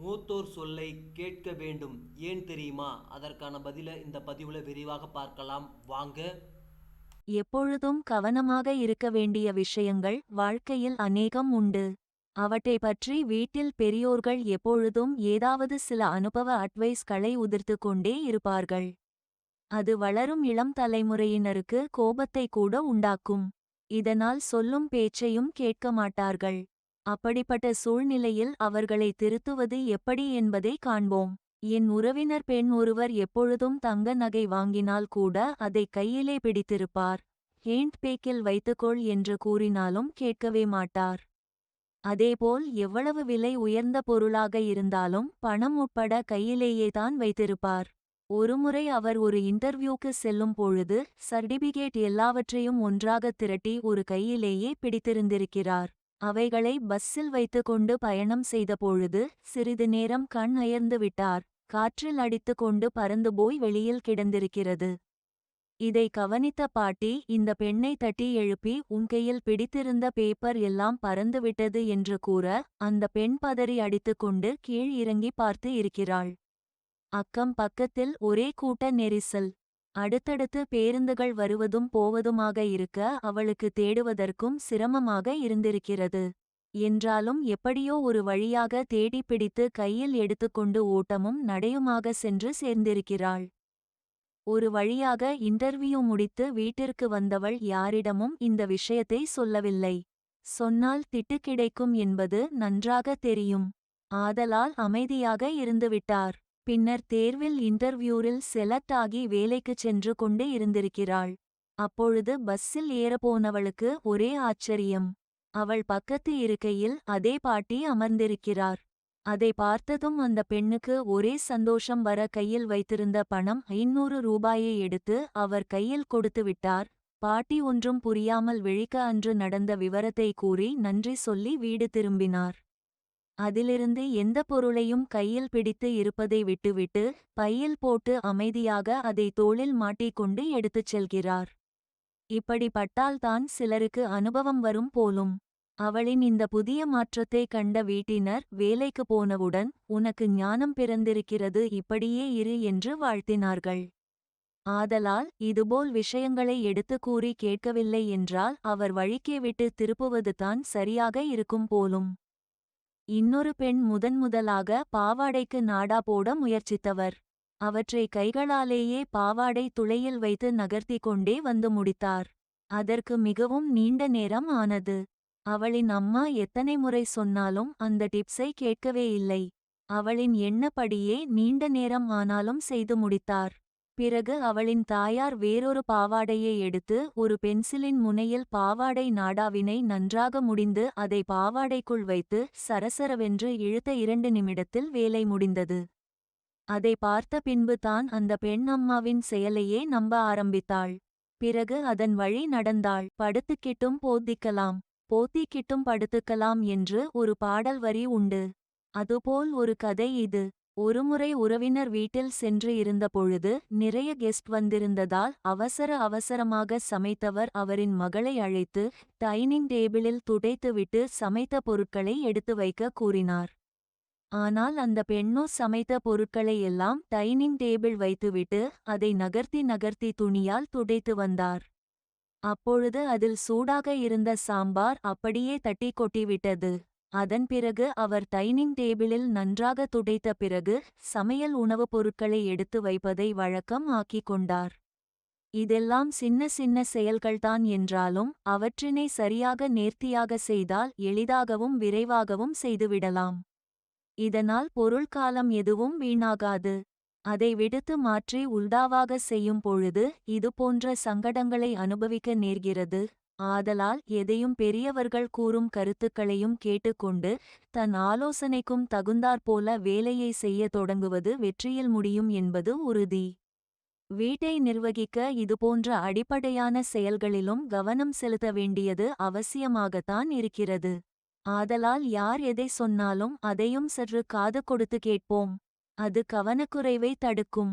மூத்தோர் சொல்லை கேட்க வேண்டும். ஏன் தெரியுமா? அதற்கான பதிலை இந்த பதிவுல விரிவாக பார்க்கலாம். வாங்க. எப்பொழுதும் கவனமாக இருக்க வேண்டிய விஷயங்கள் வாழ்க்கையில் அநேகம் உண்டு. அவற்றை பற்றி வீட்டில் பெரியோர்கள் எப்பொழுதும் ஏதாவது சில அனுபவ அட்வைஸ்களை உதிர்த்து கொண்டே இருப்பார்கள். அது வளரும் இளம் தலைமுறையினருக்கு கோபத்தை கூட உண்டாக்கும். இதனால் சொல்லும் பேச்சையும் கேட்க மாட்டார்கள். அப்படிப்பட்ட சூழ்நிலையில் அவர்களை திருத்துவது எப்படி என்பதை காண்போம். என் உறவினர் பெண் ஒருவர் எப்பொழுதும் தங்க நகை வாங்கினால் கூட அதை கையிலே பிடித்திருப்பார். ஹேண்ட் பேக்கில் வைத்துக்கொள் என்று கூறினாலும் கேட்கவே மாட்டார். அதேபோல் எவ்வளவு விலை உயர்ந்த பொருளாக இருந்தாலும் பணம் உட்பட கையிலேயே தான் வைத்திருப்பார். ஒருமுறை அவர் ஒரு இன்டர்வியூக்கு செல்லும் பொழுது சர்டிபிகேட் எல்லாவற்றையும் ஒன்றாக திரட்டி ஒரு கையிலேயே பிடித்திருந்திருக்கிறார். அவைகளை பஸ்ஸில் வைத்துக்கொண்டு பயணம் செய்தபொழுது சிறிது நேரம் கண் அயர்ந்து விட்டார். காற்றில் அடித்துக்கொண்டு பறந்து போய் வெளியில் கிடந்திருக்கிறது. இதை கவனித்த பாட்டி இந்த பெண்ணை தட்டி எழுப்பி உன் கையில் பிடித்திருந்த பேப்பர் எல்லாம் பறந்துவிட்டது என்று கூற அந்த பெண் பதறி அடித்துக்கொண்டு கீழ் இறங்கி பார்த்து இருக்கிறாள். அக்கம் பக்கத்தில் ஒரே கூட்ட நெரிசல். அடுத்தடுத்து பேருந்துகள் வருவதும் போவதுமாக இருக்க அவளுக்கு தேடுவதற்கும் சிரமமாக இருந்திருக்கிறது. என்றாலும் எப்படியோ ஒரு வழியாக தேடி பிடித்து கையில் எடுத்துக்கொண்டு ஓட்டமும் நடையுமாக சென்று சேர்ந்திருக்கிறாள். ஒரு வழியாக இன்டர்வியூ முடித்து வீட்டிற்கு வந்தவள் யாரிடமும் இந்த விஷயத்தை சொல்லவில்லை. சொன்னால் திட்டு கிடைக்கும் என்பது நன்றாக தெரியும். ஆதலால் அமைதியாக இருந்துவிட்டார். பின்னர் தேர்வில் இன்டர்வியூரில் செலக்ட் ஆகி வேலைக்குச் சென்று கொண்டு இருந்திருக்கிறாள். அப்பொழுது பஸ்ஸில் ஏறப்போனவளுக்கு ஒரே ஆச்சரியம். அவள் பக்கத்து இருக்கையில் அதே பாட்டி அமர்ந்திருக்கிறார். அதை பார்த்ததும் அந்த பெண்ணுக்கு ஒரே சந்தோஷம் வர கையில் வைத்திருந்த பணம் ஐநூறு ரூபாயை எடுத்து அவர் கையில் கொடுத்துவிட்டார் பாட்டி ஒன்றும் புரியாமல் விழிக்க அன்று நடந்த விவரத்தை கூறி நன்றி சொல்லி வீடு திரும்பினார். அதிலிருந்து எந்த பொருளையும் கையில் பிடித்து இருப்பதை விட்டுவிட்டு பையில் போட்டு அமைதியாக அதை தோளில் மாட்டிக்கொண்டு எடுத்துச் செல்கிறார். இப்படிப்பட்டால்தான் சிலருக்கு அனுபவம் வரும் போலும். அவளின் இந்த புதிய மாற்றத்தை கண்ட வீட்டினர் வேலைக்கு போனவுடன் உனக்கு ஞானம் பிறந்திருக்கிறது இப்படியே இரு என்று வாழ்த்தினார்கள். ஆதலால் இதுபோல் விஷயங்களை எடுத்து கூறி கேட்கவில்லை என்றால் அவர் வழிக்கே விட்டு திருப்புவதுதான் சரியாக இருக்கும் போலும். இன்னொரு பெண் முதன்முதலாக பாவாடைக்கு நாடா போட முயற்சித்தவர். அவற்றை கைகளாலேயே பாவாடை துளையில் வைத்து நகர்த்தி கொண்டே வந்து முடித்தார். அதற்கு மிகவும் நீண்ட நேரம் ஆனது. அவளின் அம்மா எத்தனை முறை சொன்னாலும் அந்த டிப்ஸை கேட்கவே இல்லை. அவளின் எண்ணப்படியே நீண்ட நேரம் ஆனாலும் செய்து முடித்தார். பிறகு அவளின் தாயார் வேறொரு பாவாடையை எடுத்து ஒரு பென்சிலின் முனையில் பாவாடை நாடாவினை நன்றாக முடிந்து அதை பாவாடைக்குள் வைத்து சரசரவென்று இழுத்த இரண்டு நிமிடத்தில் வேலை முடிந்தது. அதை பார்த்த பின்பு தான் அந்த பெண் அம்மாவின் செயலையே நம்ப ஆரம்பித்தாள். பிறகு அதன் வழி நடந்தாள். படுத்துக்கிட்டும் போத்திக்கலாம். போத்திக்கிட்டும் படுத்துக்கலாம் என்று ஒரு பாடல் வரி உண்டு. அதுபோல் ஒரு கதை இது. ஒருமுறை உறவினர் வீட்டில் சென்று இருந்தபொழுது நிறைய கெஸ்ட் வந்திருந்ததால் அவசர அவசரமாக சமைத்தவர் அவரின் மகளை அழைத்து டைனிங் டேபிளில் துடைத்துவிட்டு சமைத்த பொருட்களை எடுத்து வைக்க கூறினார். ஆனால் அந்த பெண்ணோ சமைத்த பொருட்களை எல்லாம் டைனிங் டேபிள் வைத்துவிட்டு அதை நகர்த்தி நகர்த்தி துணியால் துடைத்து வந்தார். அப்பொழுது அதில் சூடாக இருந்த சாம்பார் அப்படியே தட்டி கொட்டிவிட்டது. அதன் பிறகு அவர் டைனிங் டேபிளில் நன்றாக துடைத்த பிறகு சமையல் உணவுப் பொருட்களை எடுத்து வைப்பதை வழக்கம் ஆக்கிக் கொண்டார். இதெல்லாம் சின்ன சின்ன செயல்கள்தான் என்றாலும் அவற்றினை சரியாக நேர்த்தியாக செய்தால் எளிதாகவும் விரைவாகவும் செய்துவிடலாம். இதனால் பொருள்காலம் எதுவும் வீணாகாது. அதை விடுத்து மாற்றி உல்டாவாக செய்யும் பொழுது இதுபோன்ற சங்கடங்களை அனுபவிக்க நேர்கிறது. ஆதலால் எதையும் பெரியவர்கள் கூறும் கருத்துக்களையும் கேட்டுக்கொண்டு தன் ஆலோசனைக்கும் தகுந்தாற்போல வேலையை செய்ய தொடங்குவது வெற்றியில் முடியும் என்பது உறுதி. வீட்டை நிர்வகிக்க இதுபோன்ற அடிப்படையான செயல்களிலும் கவனம் செலுத்த வேண்டியது அவசியமாகத்தான் இருக்கிறது. ஆதலால் யார் எதை சொன்னாலும் அதையும் சற்று காது கொடுத்து கேட்போம். அது கவனக்குறைவை தடுக்கும்.